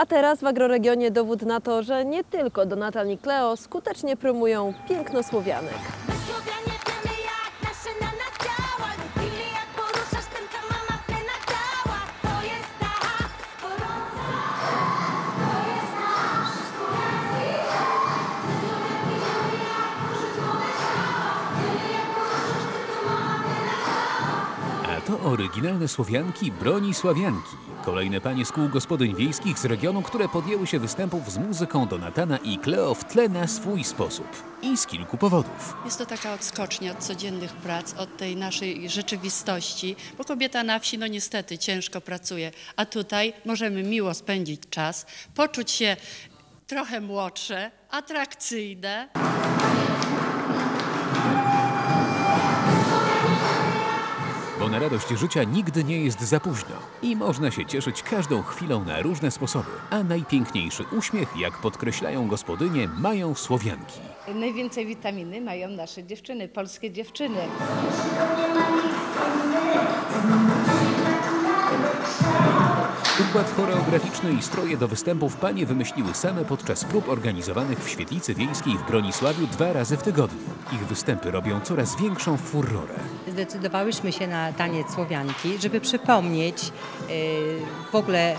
A teraz w agroregionie dowód na to, że nie tylko Donatan i Kleo skutecznie promują piękno Słowianek. To oryginalne Słowianki broni Sławianki. Kolejne panie z kół gospodyń wiejskich z regionu, które podjęły się występów z muzyką Donatana i Kleo w tle na swój sposób. I z kilku powodów. Jest to taka odskocznia od codziennych prac, od tej naszej rzeczywistości, bo kobieta na wsi, no niestety, ciężko pracuje, a tutaj możemy miło spędzić czas, poczuć się trochę młodsze, atrakcyjne. Radość życia nigdy nie jest za późno i można się cieszyć każdą chwilą na różne sposoby. A najpiękniejszy uśmiech, jak podkreślają gospodynie, mają Słowianki. Najwięcej witaminy mają nasze dziewczyny, polskie dziewczyny. Układ choreograficzny i stroje do występów panie wymyśliły same podczas prób organizowanych w świetlicy wiejskiej w Bronisławiu dwa razy w tygodniu. Ich występy robią coraz większą furorę. Zdecydowałyśmy się na taniec Słowianki, żeby przypomnieć e, w ogóle e,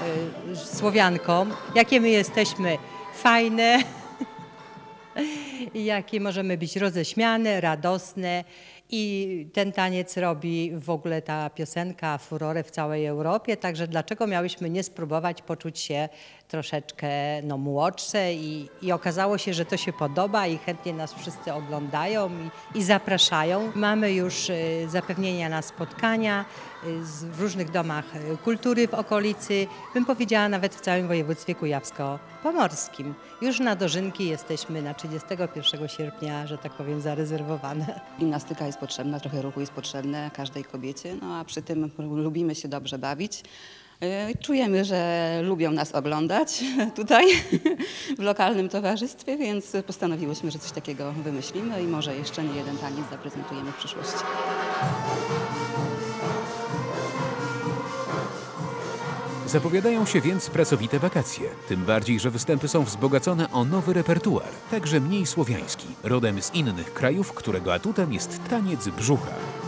Słowiankom, jakie my jesteśmy fajne, jakie możemy być roześmiane, radosne. I ten taniec robi w ogóle ta piosenka furorę w całej Europie, także dlaczego miałyśmy nie spróbować poczuć się troszeczkę no, młodsze i, i okazało się, że to się podoba i chętnie nas wszyscy oglądają i, i zapraszają. Mamy już y, zapewnienia na spotkania w różnych domach y, kultury w okolicy, bym powiedziała nawet w całym województwie kujawsko-pomorskim. Już na dożynki jesteśmy na 31 sierpnia, że tak powiem, zarezerwowane. Gimnastyka jest potrzebna, trochę ruchu jest potrzebne każdej kobiecie, no a przy tym lubimy się dobrze bawić. Yy, Czujemy, że lubią nas oglądać tutaj w lokalnym towarzystwie, więc postanowiłyśmy, że coś takiego wymyślimy i może jeszcze nie jeden taniec zaprezentujemy w przyszłości. Zapowiadają się więc pracowite wakacje. Tym bardziej, że występy są wzbogacone o nowy repertuar, także mniej słowiański, rodem z innych krajów, którego atutem jest taniec brzucha.